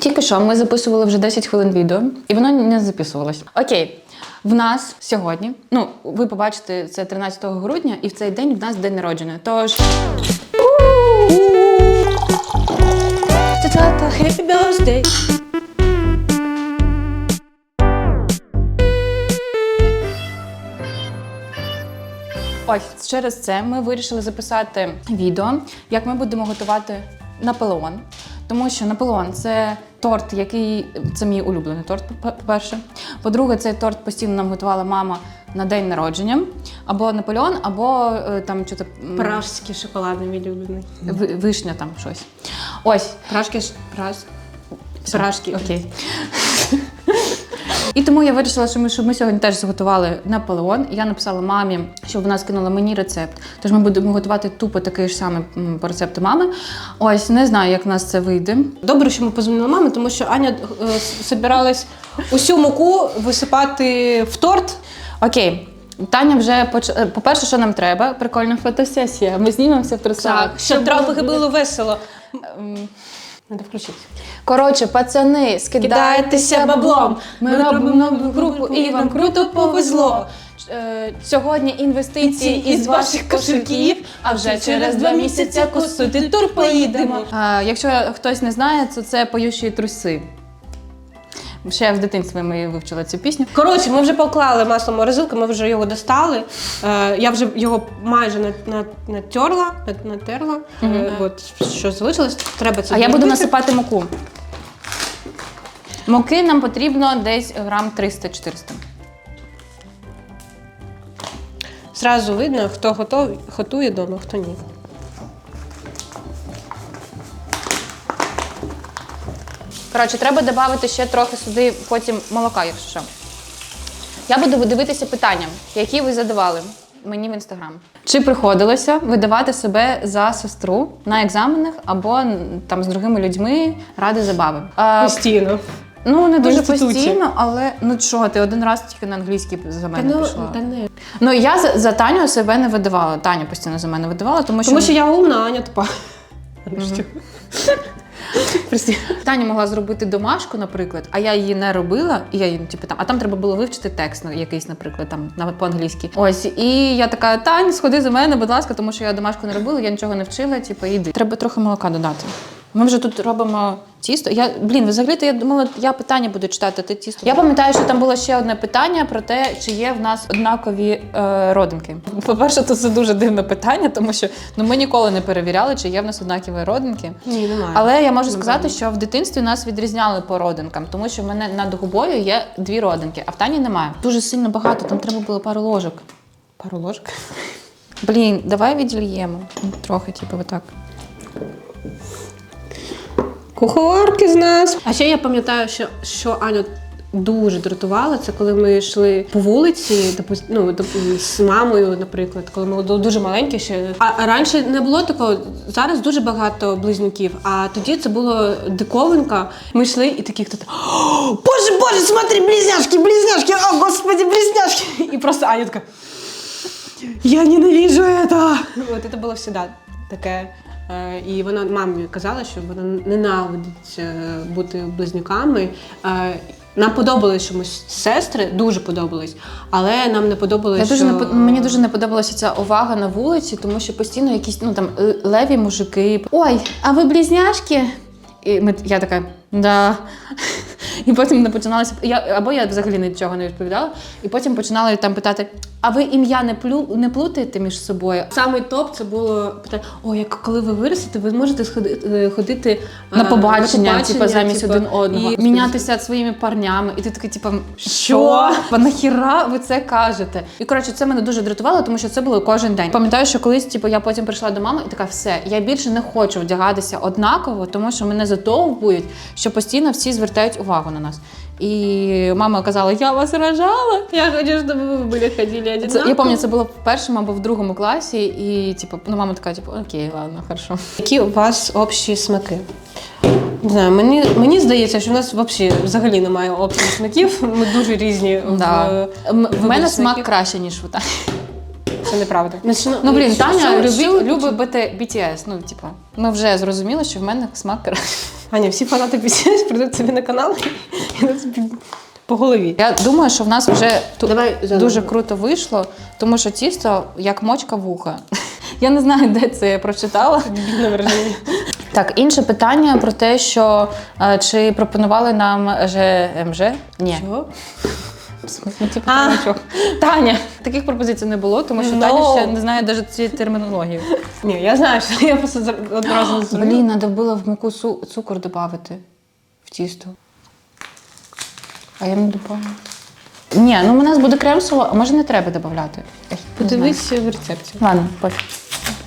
Тільки що ми записували вже 10 хвилин відео, і воно не записувалось. Окей. В нас сьогодні, ну ви побачите це 13 грудня, і в цей день в нас день народження. Тож. Happy birthday! Ось через це ми вирішили записати відео, як ми будемо готувати Наполеон. Тому що Наполеон це торт, який це мій улюблений торт, по- по-перше. По-друге, цей торт постійно нам готувала мама на день народження. Або Наполеон, або е, там щось Пражський шоколадний мій улюблений. вишня там щось. Ось, Пражки. Пражки. Окей. І тому я вирішила, що ми, щоб ми сьогодні теж зготували Наполеон. Я написала мамі, щоб вона скинула мені рецепт. Тож ми будемо готувати тупо такий ж самий по рецепту мами. Ось не знаю, як в нас це вийде. Добре, що ми позвонили мамі, тому що Аня е, с- собиралась усю муку висипати в торт. Окей. Таня вже поч... е, по-перше, що нам треба? Прикольна фотосесія. Ми знімемося в трусах. щоб трохи було весело. Треба включити. Коротше, пацани, скидайтеся баблом. Ми робимо нову групу і вам круто повезло. Е, Сьогодні інвестиції із ваших кошельків, а вже через два місяці косути тур поїдемо. А, якщо хтось не знає, то це поющі труси. Ще в дитинстві ми вивчили цю пісню. Коротше, ми вже поклали масло в морозилку, ми вже його достали. Е, я вже його майже на- на- натерла, на- натерла. Е, от, що залишилось, треба це А я буду зробити. насипати муку. Муки нам потрібно десь грам 300-400. Зразу видно, хто готов, готує вдома, хто ні. Коротше, треба додати ще трохи сюди потім молока, якщо що. Я буду дивитися питання, які ви задавали мені в інстаграм. Чи приходилося видавати себе за сестру на екзаменах або там з другими людьми ради забави? А, Постійно. ну не дуже інституті. постійно, але ну чого, ти один раз тільки на англійський за мене ну, пішла. та не. Ну я за, за Таню себе не видавала. Таня постійно за мене видавала, тому що, Тому що я умна, Аня тупа. Таня могла зробити домашку, наприклад, а я її не робила, і я її, типу, там, а там треба було вивчити текст ну, якийсь, наприклад, там на по-англійськи. Ось, і я така, Тань, сходи за мене, будь ласка, тому що я домашку не робила, я нічого не вчила, типу, іди. Треба трохи молока додати. Ми вже тут робимо тісто. Я блін, взагалі-то я думала, я питання буду читати. Ти тісто. Я пам'ятаю, що там було ще одне питання про те, чи є в нас однакові е, родинки. По-перше, то це дуже дивне питання, тому що ну ми ніколи не перевіряли, чи є в нас однакові родинки. Ні, немає. Але я можу сказати, що в дитинстві нас відрізняли по родинкам, тому що в мене над губою є дві родинки, а в Тані немає. Дуже сильно багато, там треба було пару ложок. Пару ложок. Блін, давай відільємо. Трохи, типу, отак. Куховарки з нас. А ще я пам'ятаю, що, що Аню дуже дратувала, це коли ми йшли по вулиці, допу- ну, з мамою, наприклад, коли ми дуже маленькі ще. А раніше не було такого. Зараз дуже багато близнюків, а тоді це було диковинка. Ми йшли і такі хто Боже, боже, смотри, близняшки, близняшки, о, господи, близняшки. І просто Аня така. Я ненавижу это! От це було завжди таке. Е, І вона мамі казала, що вона ненавидить е, бути близнюками. Е, Нам подобалось, що ми сестри дуже подобались, але нам не подобалось. Я дуже що... не мені дуже не подобалася ця увага на вулиці, тому що постійно якісь ну там леві мужики. Ой, а ви близняшки? І ми, я така, да. І потім не починалося. Я, або я взагалі нічого не відповідала, і потім починали там питати: а ви ім'я не плю не плутаєте між собою? Самий топ це було питання: о, як коли ви виростете, ви зможете сходи- е, ходити е, На побачення, типу, замість типу, один одного, і мінятися своїми парнями, і ти такий, типу, що? Нахіра ви це кажете? І коротше, це мене дуже дратувало, тому що це було кожен день. Пам'ятаю, що колись, типу, я потім прийшла до мами і така, все, я більше не хочу вдягатися однаково, тому що мене затовбують, що постійно всі звертають увагу на нас. І мама казала, я вас рожала. Я хочу, щоб ви були ходили одинаково. я пам'ятаю, це було в першому або в другому класі, і типу, ну мама така, типу, окей, ладно, хорошо. Які у вас общі смаки? Не знаю, мені, мені здається, що в нас взагалі взагалі немає общих смаків. Ми дуже різні. Да. В, В мене смак краще, ніж у Тані. Це неправда. Ну блін, Таня любить, любить BTS. Ну, типу, ми вже зрозуміли, що в мене смак краще. Аня, всі фанати пісні прийдуть собі на канал і на по голові. Я думаю, що в нас вже ту- Давай заново. дуже круто вийшло, тому що тісто як мочка вуха. Я не знаю, де це я прочитала. Бідне враження. Так, інше питання про те, що е, чи пропонували нам ЖМЖ? Ні. Чого? Типу, А. нічого. Таня. Таких пропозицій не було, тому що No. Таня ще не знає навіть цієї термінології. Ні, я знаю, що я просто зр- одразу зрозуміла. Блін, треба було в муку цу- цукор додати в тісто. А я не додавала. Ні, ну у нас буде крем-соло, а може не треба додати. Подивись в рецепті. Ладно, пофіг.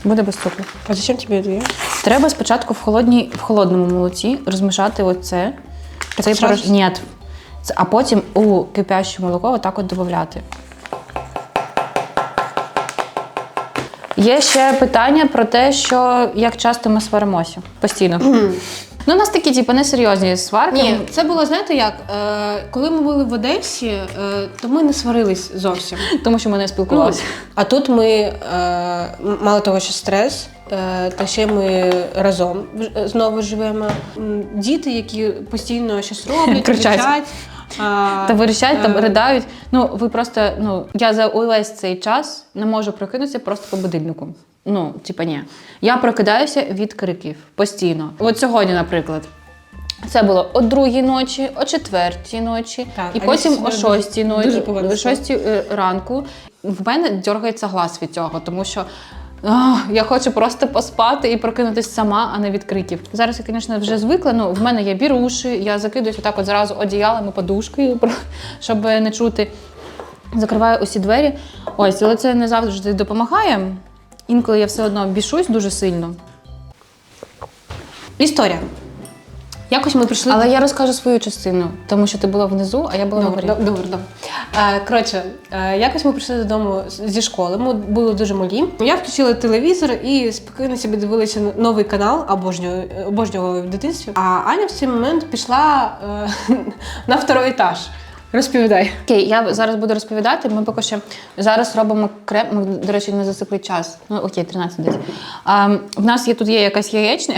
Буде без цукру. А зачем тобі дві? Треба спочатку в, холодній, в холодному молоці розмішати оце. Цей зразу? Ні. А потім у кипяще молоко отак от додати. Є ще питання про те, що як часто ми сваримося постійно. Ну, у нас такі, типу, несерйозні сварки. Ні, це було, знаєте як? Е, коли ми були в Одесі, е, то ми не сварились зовсім. Тому що ми не Ну, спілкувалися. а тут ми е, мало того, що стрес, е, та ще ми разом знову живемо. Діти, які постійно щось роблять, Кричать. кричать. А, Та вирішають, там е, ридають. Ну, ви просто, ну, я за увесь цей час не можу прокинутися просто по будильнику. Ну, типа, ні. Я прокидаюся від криків постійно. От сьогодні, наприклад. Це було о другій ночі, о четвертій ночі, Так, і потім о сьогодні шостій дуже ночі, погано о шостій е, ранку. В мене дергається глаз від цього, тому що я хочу просто поспати і прокинутися сама, а не від криків. Зараз я, звісно, вже звикла. Ну, в мене є біруші, я закидуюсь отак от зразу одіялами, подушкою, щоб не чути. Закриваю усі двері. Ось, але це не завжди допомагає. Інколи я все одно бішусь дуже сильно. Історія. Якось ми прийшли. Але я розкажу свою частину, тому що ти була внизу, а я була Добре, добре, добре. Е, Коротше, е, якось ми прийшли додому зі школи. Ми були дуже малі. Я включила телевізор і спокійно собі дивилася новий канал, обожнюю, обожнювала в дитинстві. А Аня в цей момент пішла е, на второй етаж. Розповідай. Окей, я зараз буду розповідати. Ми поки що зараз робимо крем. Ми, до речі, не засекли час. Ну окей, 13 десь. А, в нас є тут є якась яєчня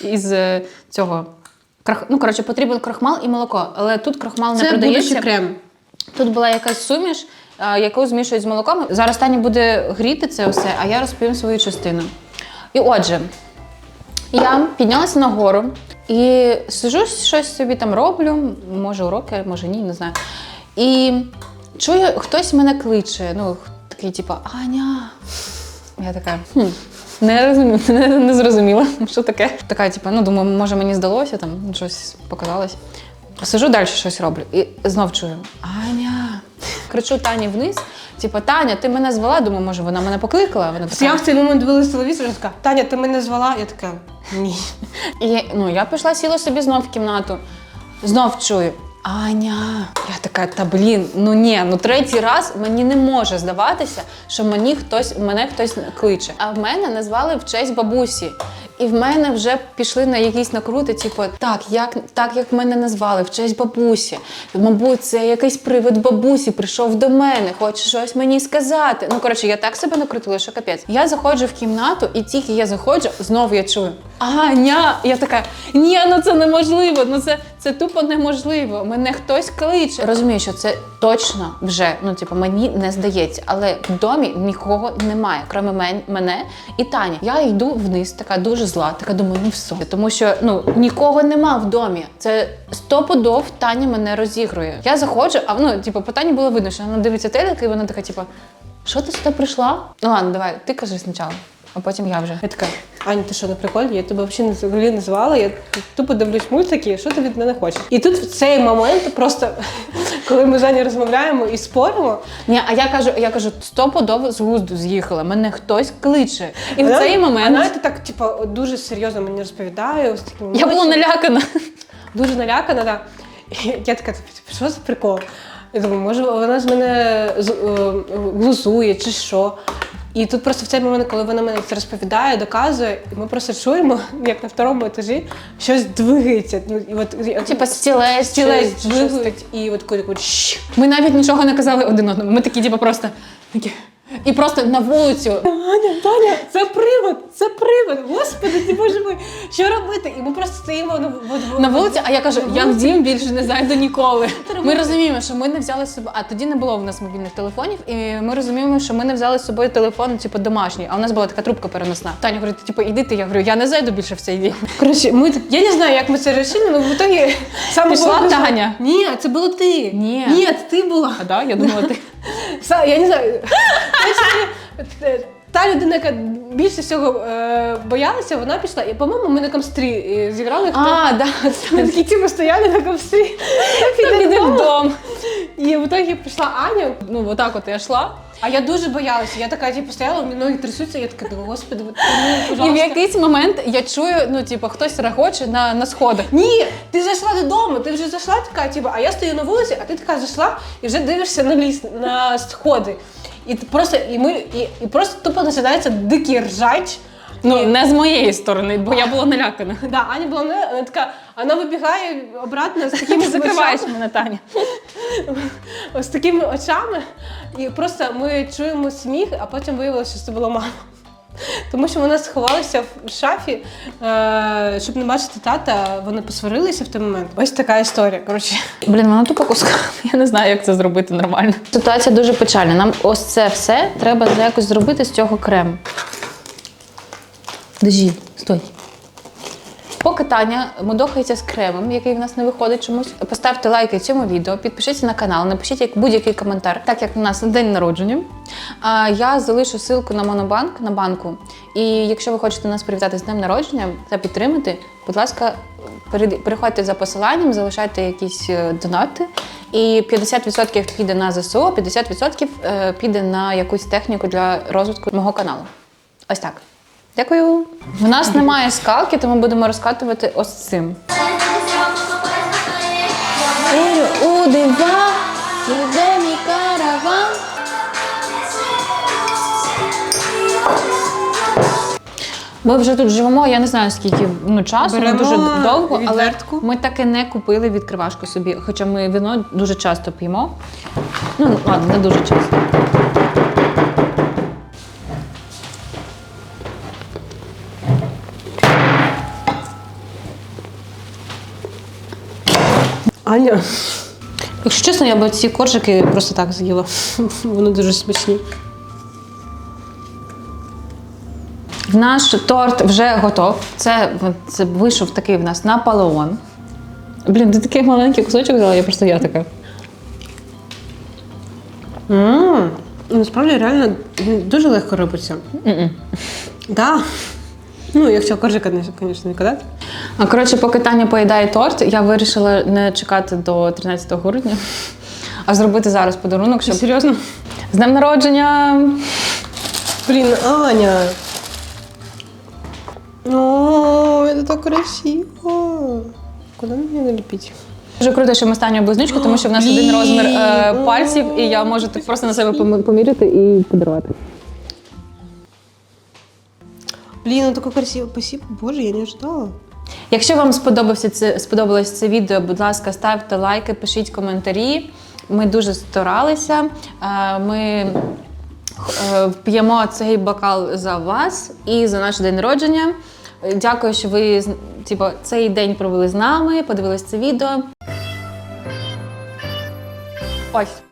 із е, цього. Крах- Ну, коротше, потрібен крахмал і молоко, але тут крахмал не Це продається. крем. Тут була якась суміш, яку змішують з молоком. Зараз Таня буде гріти це все, а я розповім свою частину. І отже, я піднялася нагору і сижу, щось собі там роблю, може уроки, може ні, не знаю. І чую, хтось мене кличе. Ну, такий, типу, Аня. Я така. Хм. Не, розумію, не, не зрозуміла, що таке. Така, типу, ну думаю, може мені здалося, там щось показалось. Сижу далі щось роблю. І знов чую: Аня. Кричу Тані вниз. Типу, Таня, ти мене звела? Думаю, може, вона мене покликала. Вона така. Я в цей момент дивилася телевізор і така, Таня, ти мене звала? Я така, ні. І ну, я пішла, сіла собі знов в кімнату. Знов чую. Аня, я така, та блін, ну ні, ну третій раз мені не може здаватися, що мені хтось, мене хтось кличе. А в мене назвали в честь бабусі. І в мене вже пішли на якісь накрути, типу, так, як, так як мене назвали, в честь бабусі. Мабуть, це якийсь привид бабусі прийшов до мене, хоче щось мені сказати. Ну, коротше, я так себе накрутила, що капець. Я заходжу в кімнату, і тільки я заходжу, знову я чую. Аня! Я така, ні, ну це неможливо. Ну це, це тупо неможливо. Мене хтось кличе. Розумію, що це точно вже, ну типу, мені не здається, але в домі нікого немає, крім мен, мене і Тані. Я йду вниз, така дуже зла, така думаю, ну все. Тому що ну нікого нема в домі. Це стопудов Таня мене розігрує. Я заходжу, а ну, типу, по Тані було видно, що вона дивиться телек, і вона така, типу, що ти сюди прийшла? Ну ладно, давай, ти кажи спочатку, а потім я вже. Я така, Аня, ти що на приколі? Я тебе взагалі не не звала. Я тупо дивлюсь мультики, що ти від мене хочеш? І тут в цей момент, просто коли ми з Анею розмовляємо і споримо, Ні, а я кажу, я кажу, стопудово з глузду з'їхала. Мене хтось кличе. І в цей момент вона так, типу, дуже серйозно мені розповідає. Ось такими я була налякана. дуже налякана. Да. Я така, «Типу, що за прикол? Я думаю, може вона з мене е, глузує чи що. І тут просто в цей момент, коли вона мене це розповідає, доказує, і ми просто чуємо, як на второму етажі щось двигається. Ну, і от, Типа стілець, стілець двигають, і от коли Ми навіть нічого не казали один одному. Ми такі, типу, просто такі. І просто на вулицю. Аня, Таня, це привид, це привид. Господи, ти боже мой, що робити? І ми просто стоїмо на, На вулиці, а я кажу, я в дім більше не зайду ніколи. Ми розуміємо, що ми не взяли з собою, а тоді не було в нас мобільних телефонів, і ми розуміємо, що ми не взяли з собою телефон, типу, домашній, а у нас була така трубка переносна. Таня говорить, типу, іди ти. Я говорю, я не зайду більше в цей дім. Коротше, ми я не знаю, як ми це вирішили, але в итогі саме Пішла було- Таня. Ні, це було ти. Ні. Ні, це ти була. А да, я думала, ти. Са- Я не знаю. Коротше, Та людина, яка більше всього е, боялася, вона пішла. І, по-моєму, ми на камстрі е, зіграли. хто- А, да, Ми такі типу стояли на камстрі. піди в дом. І в итогі прийшла Аня. Ну, отак от я йшла. А я дуже боялася. Я така, типу, стояла, у мене ноги трясуться, я така думаю, господи, ну, І в пожалуйста. якийсь момент я чую, ну, типу, хтось регоче на, на сходах. Ні, ти зайшла додому, ти вже зайшла така, типу, а я стою на вулиці, а ти така зайшла і вже дивишся на ліс, на сходи. І просто, і ми, і, і просто тупо починається дикий ржач. Ну, не з моєї сторони, бо я була налякана. Да, Аня була не, вона така, вона вибігає обратно з такими Закриваєш мене, Таня. з такими очами. І просто ми чуємо сміх, а потім виявилося, що це була мама. Тому що вона сховалася в шафі, е, щоб не бачити тата. Вони посварилися в той момент. Ось така історія. Коротше. Блін, вона тупо куска. Я не знаю, як це зробити нормально. Ситуація дуже печальна. Нам ось це все треба якось зробити з цього крем. Держи, стой. Поки Таня мудохається з кремом, який в нас не виходить чомусь, поставте лайки цьому відео, підпишіться на канал, напишіть як будь-який коментар, так як у нас день народження. А я залишу ссылку на монобанк на банку. І якщо ви хочете нас привітати з днем народження та підтримати, будь ласка, переходьте за посиланням, залишайте якісь е, донати. І 50% піде на ЗСУ, 50% е, піде на якусь техніку для розвитку мого каналу. Ось так. Дякую. В нас немає скалки, тому будемо розкатувати ось цим. У дива, іде мій караван. Ми вже тут живемо, я не знаю скільки ну, часу, Беремо не дуже довго, але відвертку. ми так і не купили відкривашку собі, хоча ми вино дуже часто п'ємо. Ну, ладно, не дуже часто. Аня. Якщо чесно, я б ці коржики просто так з'їла. Вони дуже смачні. Наш торт вже готов. Це, це вийшов такий в нас Наполеон. Блін, ти такий маленький кусочок взяла, я просто я така. Ммм, насправді реально дуже легко робиться. Да. Ну, якщо коржика, звісно, не кидати. А коротше, поки Таня поїдає торт, я вирішила не чекати до 13 грудня, а зробити зараз подарунок, щоб Серйозно? з днем народження. Блін, Аня. О, це так красиво. Куди мені наліпити? Дуже круто, що ми станемо близнючку, тому що в нас один розмір е, пальців, і я можу так просто на себе помі- поміряти і подарувати. Блін, ну таке красиво. Спасибо, боже, я не ожидала. Якщо вам сподобався це сподобалось це відео, будь ласка, ставте лайки, пишіть коментарі. Ми дуже старалися. Е, Ми е, п'ємо цей бокал за вас і за наш день народження. Дякую, що ви типу, цей день провели з нами, подивились це відео. Ось.